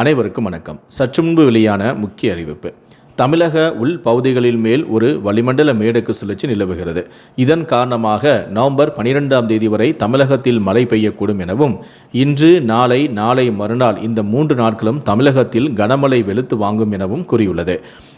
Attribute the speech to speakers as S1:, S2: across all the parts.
S1: அனைவருக்கும் வணக்கம். சற்று முன்பு வெளியான முக்கிய அறிவிப்பு. தமிழக உள் பகுதிகளில் மேல் ஒரு வளிமண்டல மேடக்கு சுழற்சி நிலவுகிறது. இதன் காரணமாக நவம்பர் பனிரெண்டாம் தேதி வரை தமிழகத்தில் மழை பெய்யக்கூடும் எனவும் இன்று நாளை நாளை மறுநாள் இந்த மூன்று நாட்களும் தமிழகத்தில் கனமழை வெளுத்து வாங்கும் எனவும் கூறியுள்ளது.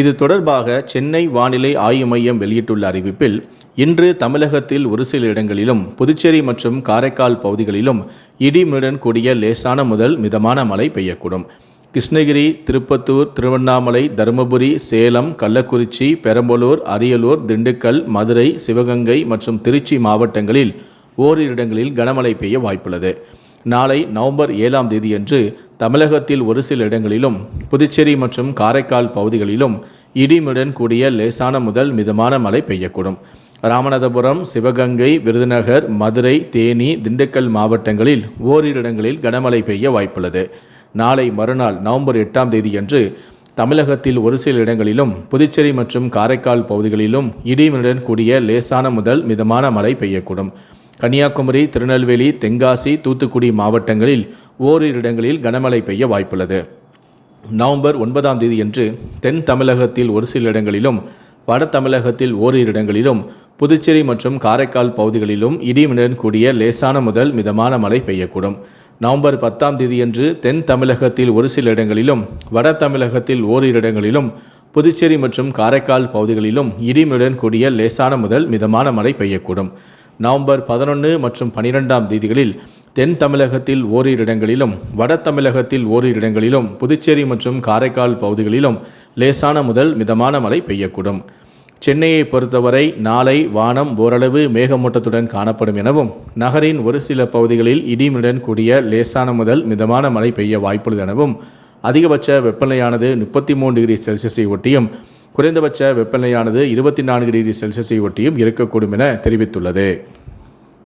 S1: இது தொடர்பாக சென்னை வானிலை ஆய்வு மையம் வெளியிட்டுள்ள அறிவிப்பில் இன்று தமிழகத்தில் ஒரு சில இடங்களிலும் புதுச்சேரி மற்றும் காரைக்கால் பகுதிகளிலும் இடிமுடன் கூடிய லேசான முதல் மிதமான மழை பெய்யக்கூடும். கிருஷ்ணகிரி திருப்பத்தூர் திருவண்ணாமலை தருமபுரி சேலம் கள்ளக்குறிச்சி பெரம்பலூர் அரியலூர் திண்டுக்கல் மதுரை சிவகங்கை மற்றும் திருச்சி மாவட்டங்களில் ஓரிரு இடங்களில் கனமழை பெய்ய வாய்ப்புள்ளது. நாளை நவம்பர் ஏழாம் தேதியன்று தமிழகத்தில் ஒரு சில இடங்களிலும் புதுச்சேரி மற்றும் காரைக்கால் பகுதிகளிலும் இடிமுடன் கூடிய லேசான முதல் மிதமான மழை பெய்யக்கூடும். ராமநாதபுரம் சிவகங்கை விருதுநகர் மதுரை தேனி திண்டுக்கல் மாவட்டங்களில் ஓரிரு இடங்களில் கனமழை பெய்ய வாய்ப்புள்ளது. நாளை மறுநாள் நவம்பர் எட்டாம் தேதியன்று தமிழகத்தில் ஒரு சில இடங்களிலும் புதுச்சேரி மற்றும் காரைக்கால் பகுதிகளிலும் இடிமுடன் கூடிய லேசான முதல் மிதமான மழை பெய்யக்கூடும். கன்னியாகுமரி திருநெல்வேலி தென்காசி தூத்துக்குடி மாவட்டங்களில் ஓரிரு இடங்களில் கனமழை பெய்ய வாய்ப்புள்ளது. நவம்பர் ஒன்பதாம் தேதியன்று தென் தமிழகத்தில் ஒரு சில இடங்களிலும் வட தமிழகத்தில் ஓரிரு இடங்களிலும் புதுச்சேரி மற்றும் காரைக்கால் பகுதிகளிலும் இடிமுடன் கூடிய லேசான முதல் மிதமான மழை பெய்யக்கூடும். நவம்பர் பத்தாம் தேதியன்று தென் தமிழகத்தில் ஒரு சில இடங்களிலும் வட தமிழகத்தில் ஓரிரு இடங்களிலும் புதுச்சேரி மற்றும் காரைக்கால் பகுதிகளிலும் இடிமுடன் கூடிய லேசான முதல் மிதமான மழை பெய்யக்கூடும். நவம்பர் பதினொன்று மற்றும் பனிரெண்டாம் தேதிகளில் தென் தமிழகத்தில் ஓரிரு இடங்களிலும் வட தமிழகத்தில் ஓரிரு இடங்களிலும் புதுச்சேரி மற்றும் காரைக்கால் பகுதிகளிலும் லேசான முதல் மிதமான மழை பெய்யக்கூடும். சென்னையை பொறுத்தவரை நாளை வானம் ஓரளவு மேகமூட்டத்துடன் காணப்படும் எனவும் நகரின் ஒரு சில பகுதிகளில் இடிமுடன் கூடிய லேசான முதல் மிதமான மழை பெய்ய வாய்ப்புள்ளது எனவும் அதிகபட்ச வெப்பநிலையானது முப்பத்தி மூணு டிகிரி செல்சியஸை ஒட்டியும் குறைந்தபட்ச வெப்பநிலையானது இருபத்தி நான்கு டிகிரி செல்சியஸை ஒட்டியும் இருக்கக்கூடும் என தெரிவித்துள்ளது.